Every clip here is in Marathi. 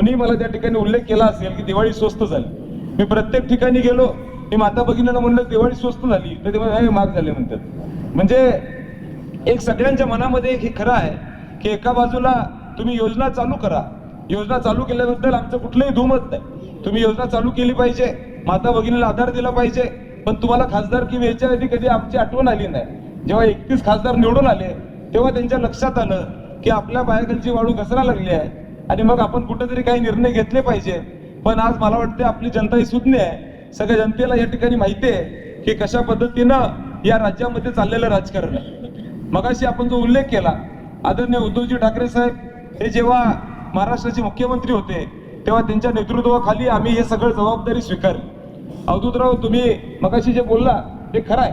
कोणी मला त्या ठिकाणी उल्लेख केला असेल की दिवाळी स्वस्त झाली. मी प्रत्येक ठिकाणी गेलो मी माता भगिनीला म्हणलं दिवाळी स्वस्त झाली. तर ते "नाही, महाग झाले म्हणतात. म्हणजे एक सगळ्यांच्या मनामध्ये एक हे खरं आहे की एका बाजूला तुम्ही योजना चालू करा. योजना चालू केल्याबद्दल आमचं कुठलंही धुमत नाही. तुम्ही योजना चालू केली पाहिजे माता भगिनीला आधार दिला पाहिजे पण तुम्हाला खासदार की याच्या आधी कधी आमची आठवण आली नाही. जेव्हा एकतीस खासदार निवडून आले तेव्हा त्यांच्या लक्षात आलं की आपल्या पायाखालची वाळू घसरा लागली आहे. आणि मग आपण कुठेतरी काही निर्णय घेतले पाहिजे. पण आज मला वाटते आपली जनता ही सुज्ञ आहे. सगळ्या जनतेला या ठिकाणी माहिती आहे की कशा पद्धतीनं या राज्यामध्ये चाललेलं राजकारण. आहे मगाशी आपण जो उल्लेख केला आदरणीय उद्धवजी ठाकरे साहेब हे जेव्हा महाराष्ट्राचे मुख्यमंत्री होते तेव्हा त्यांच्या नेतृत्वाखाली आम्ही हे सगळं जबाबदारी स्वीकारली. अवधूतराव तुम्ही मगाशी जे बोलला ते खरं आहे.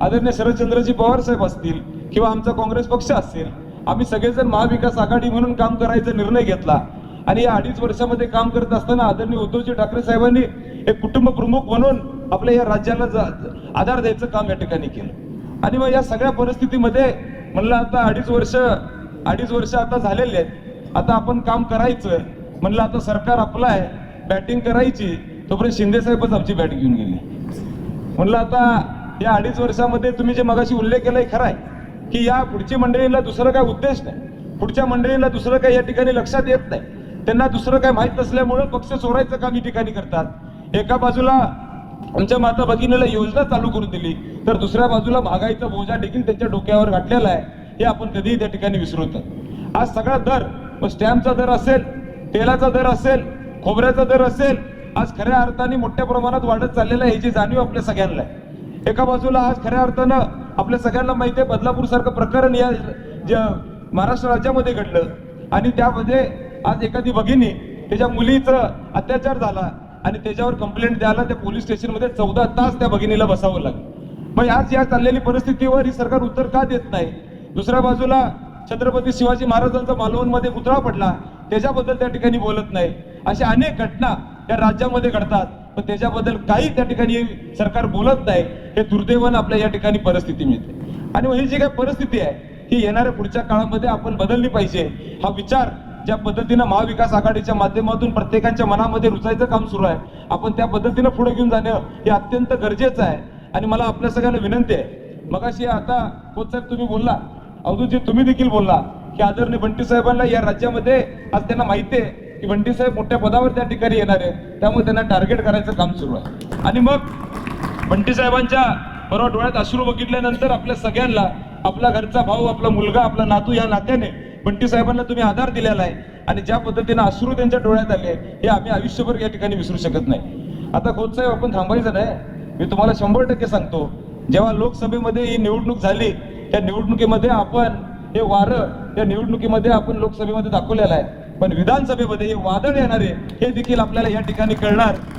आदरणीय शरदचंद्रजी पवार साहेब असतील किंवा आमचा काँग्रेस पक्ष असेल आम्ही सगळेजण महाविकास आघाडी म्हणून काम करायचा निर्णय घेतला. आणि या अडीच वर्षामध्ये काम करत असताना आदरणीय उद्धवजी ठाकरे साहेबांनी एक कुटुंब प्रमुख म्हणून आपल्या या राज्याला आधार द्यायचं काम या ठिकाणी केलं. आणि मग या सगळ्या परिस्थितीमध्ये म्हणलं आता अडीच वर्ष अडीच वर्ष आता झालेले आहेत. आता आपण काम करायचं. म्हणलं आता सरकार आपलं आहे. बॅटिंग करायची. तोपर्यंत शिंदे साहेबच आमची बॅट घेऊन गेली. म्हणलं आता या अडीच वर्षामध्ये तुम्ही जे मगाशी उल्लेख केलाय खरं आहे. की या पुढच्या मंडळीला दुसरं काय उद्देश नाही. पुढच्या मंडळीला दुसरं काय या ठिकाणी लक्षात येत नाही. त्यांना दुसरं काय माहीत नसल्यामुळं पक्ष चोरायचं काम या ठिकाणी करतात. एका बाजूला आमच्या माता भगिनीला योजना चालू करून दिली तर दुसऱ्या बाजूला महागाईचा बोजा देखील त्यांच्या डोक्यावर घातलेला आहे हे आपण कधीही त्या ठिकाणी विसरवतो आज सगळा दर मग स्टॅम्पचा दर असेल तेलाचा दर असेल खोबऱ्याचा दर असेल आज खऱ्या अर्थाने मोठ्या प्रमाणात वाढत चाललेला आहे याची जाणीव आपल्या सगळ्यांना आहे. एका बाजूला आज खऱ्या अर्थानं आपल्या सगळ्यांना माहिती आहे बदलापूर सारखं प्रकरण या ज्या महाराष्ट्र राज्यामध्ये घडलं. आणि त्यामध्ये आज एखादी भगिनी त्याच्या मुलीचा अत्याचार झाला आणि त्याच्यावर कंप्लेंट द्यायला त्या पोलीस स्टेशनमध्ये चौदा तास त्या भगिनीला बसावं लागलं. मग आज या चाललेली परिस्थितीवर ही सरकार उत्तर का देत नाही? दुसऱ्या बाजूला छत्रपती शिवाजी महाराजांचा मालवणमध्ये पुतळा पडला त्याच्याबद्दल त्या ठिकाणी बोलत नाही. अशा अनेक घटना या राज्यामध्ये घडतात. पण त्याच्याबद्दल काही त्या ठिकाणी सरकार बोलत नाही हे दुर्दैवानं आपल्या या ठिकाणी परिस्थिती मिळते. आणि ही जी काही परिस्थिती आहे ही येणाऱ्या पुढच्या काळामध्ये आपण बदलली पाहिजे हा विचार ज्या पद्धतीनं महाविकास आघाडीच्या माध्यमातून प्रत्येकाच्या मनामध्ये रुचायचं काम सुरू आहे आपण त्या पद्धतीनं पुढे घेऊन जाणं हे अत्यंत गरजेचं आहे. आणि मला आपल्या सगळ्यांना विनंती आहे मगाशी आता कोच साहेब तुम्ही बोलला अवधूतजी तुम्ही देखील बोलला की आदरणीय बंटी साहेबांना या राज्यामध्ये आज त्यांना माहिती आहे की बंटीसाहेब मोठ्या पदावर त्या ठिकाणी येणार आहे. त्यामुळे त्यांना टार्गेट करायचं काम सुरू आहे. आणि मग बंटी साहेबांच्या बरोबर डोळ्यात अश्रू बघितल्यानंतर आपल्या सगळ्यांना आपला घरचा भाऊ आपला मुलगा आपला नातू या नात्याने बंटी साहेबांना तुम्ही आधार दिलेला आहे. आणि ज्या पद्धतीने अश्रू त्यांच्या डोळ्यात आले हे आम्ही आयुष्यभर या ठिकाणी विसरू शकत नाही. आता खोत साहेब आपण थांबायचं नाही. मी तुम्हाला शंभर टक्के सांगतो जेव्हा लोकसभेमध्ये ही निवडणूक झाली त्या निवडणुकीमध्ये आपण हे वारं त्या निवडणुकीमध्ये आपण लोकसभेमध्ये दाखवलेलं आहे. पण विधानसभेमध्ये हे वादळ येणारे हे देखील आपल्याला या ठिकाणी कळणार.